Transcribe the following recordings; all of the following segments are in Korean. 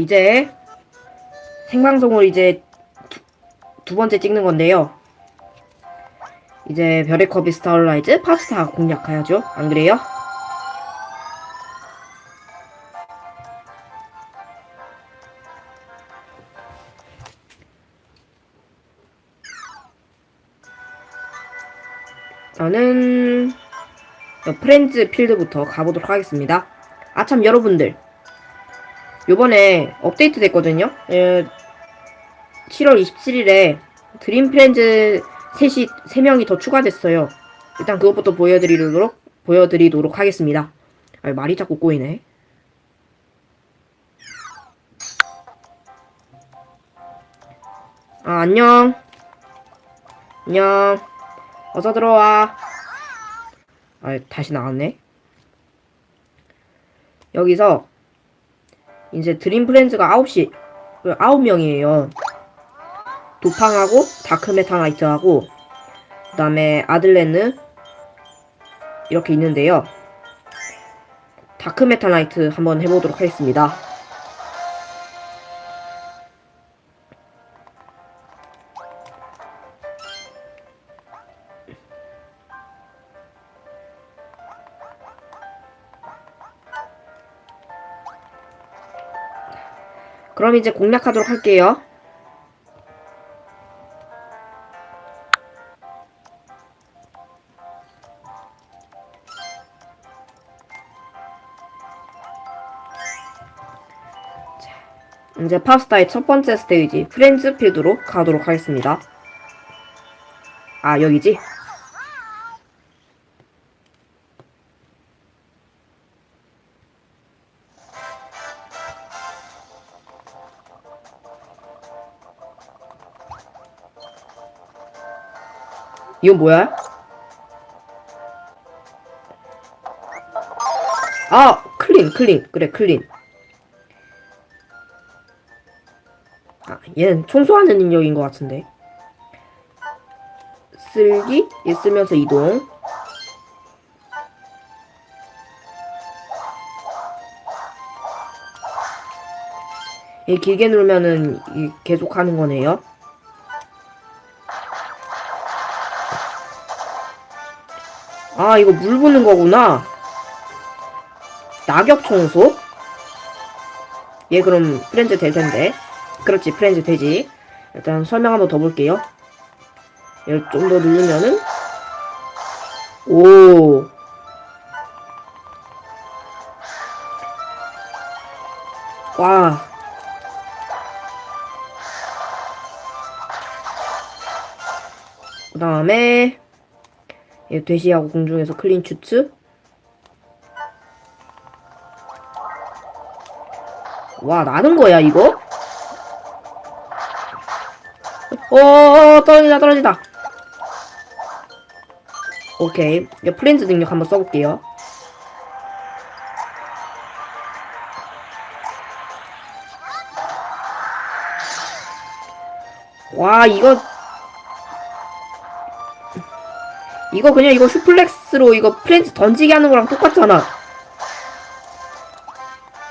이제 생방송을 이제 두, 두 번째 찍는 건데요. 이제 별의 컵이 스타얼라이즈 팝스타 공략해야죠. 안 그래요? 저는 프렌즈 필드부터 가보도록 하겠습니다. 아참 여러분들 요번에 업데이트 됐거든요. 예, 7월 27일에 드림 프렌즈 셋이 3명이 더 추가됐어요. 일단 그것부터 보여드리도록 보여드리도록 하겠습니다. 아, 말이 자꾸 꼬이네. 아, 안녕. 안녕. 어서 들어와. 아, 다시 나왔네. 여기서 이제 드림 프렌즈가 9시 9명이에요. 도팡하고 다크메타나이트하고 그 다음에 아들레느 이렇게 있는데요. 다크메타나이트 한번 해보도록 하겠습니다. 그럼 이제 공략하도록 할게요. 자, 이제 팝스타의 첫 번째 스테이지 프렌즈 필드로 가도록 하겠습니다. 아 여기지? 이건 뭐야? 아 클린 클린. 그래 클린. 아 얘는 청소하는 능력인 것 같은데. 쓸기? 얘 쓰면서 이동. 얘 길게 누르면은 이 계속 하는 거네요 아, 이거 물 부는 거구나. 낙엽 청소? 얘 그럼 프렌즈 될 텐데. 그렇지, 프렌즈 되지. 일단 설명 한번 더 볼게요. 얘를 좀 더 누르면은, 오. 와. 그 다음에, 얘 돼지하고 공중에서 클린 슈츠 와 나는 거야 이거? 어 떨어진다 떨어진다. 오케이. 이제 프렌즈 능력 한번 써볼게요. 와 이거 이거 그냥 이거 슈플렉스로 이거 프렌즈 던지게 하는 거랑 똑같잖아.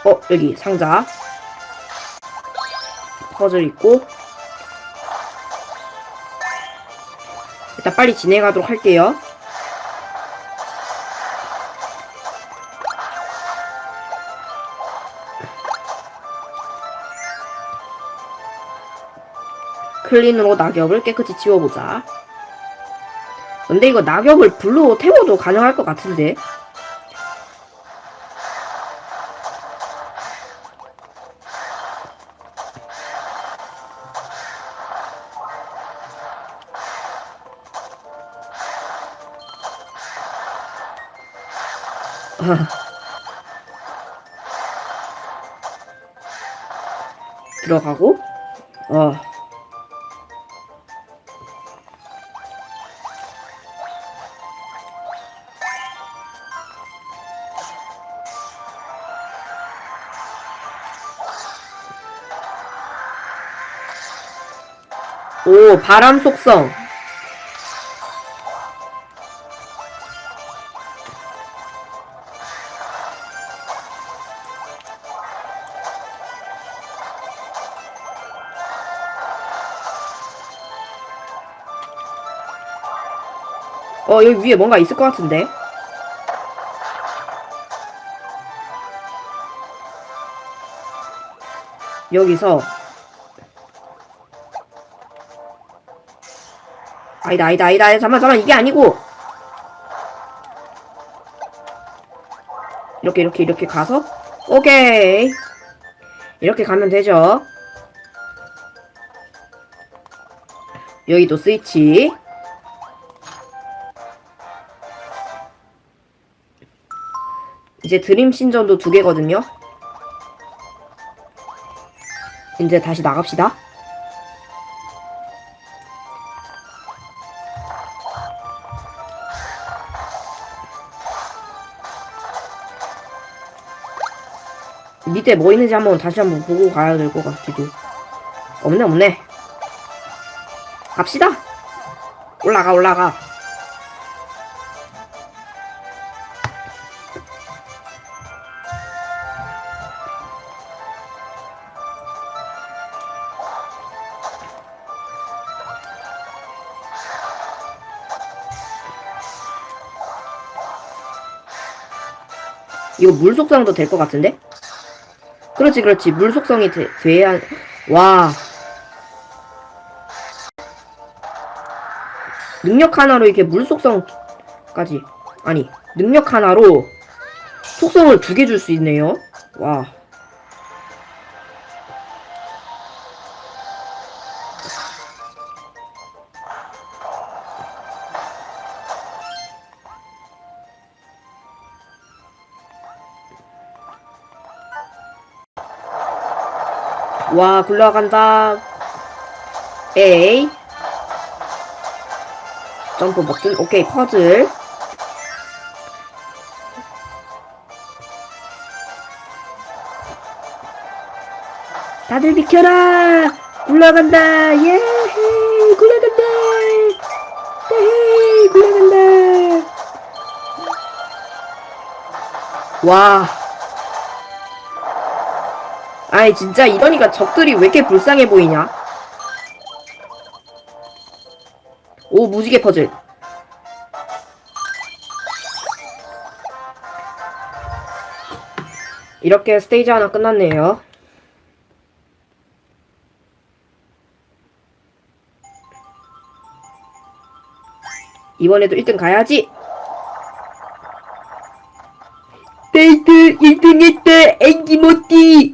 어, 여기 상자. 퍼즐 있고. 일단 빨리 진행하도록 할게요. 클린으로 낙엽을 깨끗이 지워보자. 근데 이거 낙엽을 불로 태워도 가능할 것 같은데. 들어가고 어 오, 바람 속성. 어, 여기 위에 뭔가 있을 것 같은데? 여기서 아니다 아니다 아니다. 아니다 잠만 잠만. 이게 아니고. 이렇게 이렇게 이렇게 가서? 오케이. 이렇게 가면 되죠. 여기도 스위치. 이제 드림 신전도 두 개거든요. 이제 다시 나갑시다 밑에 뭐 있는지 한번 다시 한번 보고 가야 될 것 같기도. 없네, 없네. 갑시다. 올라가, 올라가. 이거 물 속성도 될 것 같은데? 그렇지, 그렇지. 물 속성이 돼, 돼야, 와. 능력 하나로 이렇게 물 속성까지. 아니, 능력 하나로 속성을 두 개 줄 수 있네요. 와. 와, 굴러간다. A. 점프 버튼. 오케이, 퍼즐. 다들 비켜라! 굴러간다! 예! 굴러간다! 예! 굴러간다! 와. 아이 진짜 이러니까 적들이 왜 이렇게 불쌍해 보이냐? 오 무지개 퍼즐. 이렇게 스테이지 하나 끝났네요. 이번에도 1등 가야지. 데이트 1등 했다 앵기 모띠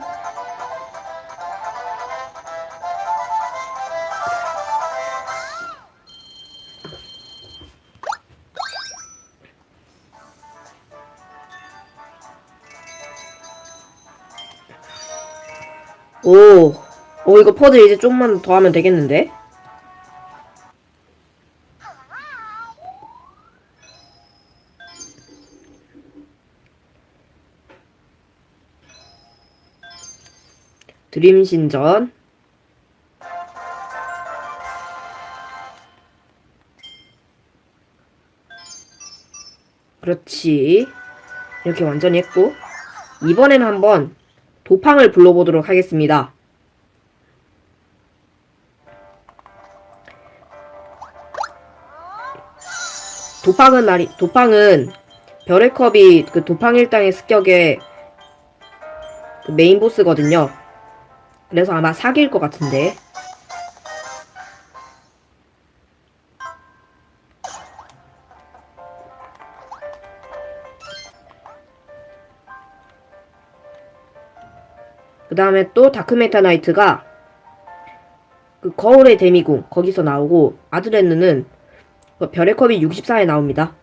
오, 오 이거 퍼즐 이제 좀만 더 하면 되겠는데? 드림 신전. 그렇지. 이렇게 완전히 했고 이번에는 한번 도팡을 불러보도록 하겠습니다. 도팡은 말이 도팡은 별의 컵이 그 도팡 일당의 습격의 그 메인 보스거든요. 그래서 아마 사기일 것 같은데. 그 다음에 또 다크메타 나이트가 그 거울의 데미궁 거기서 나오고 아드레느는 그 별의 컵이 64에 나옵니다.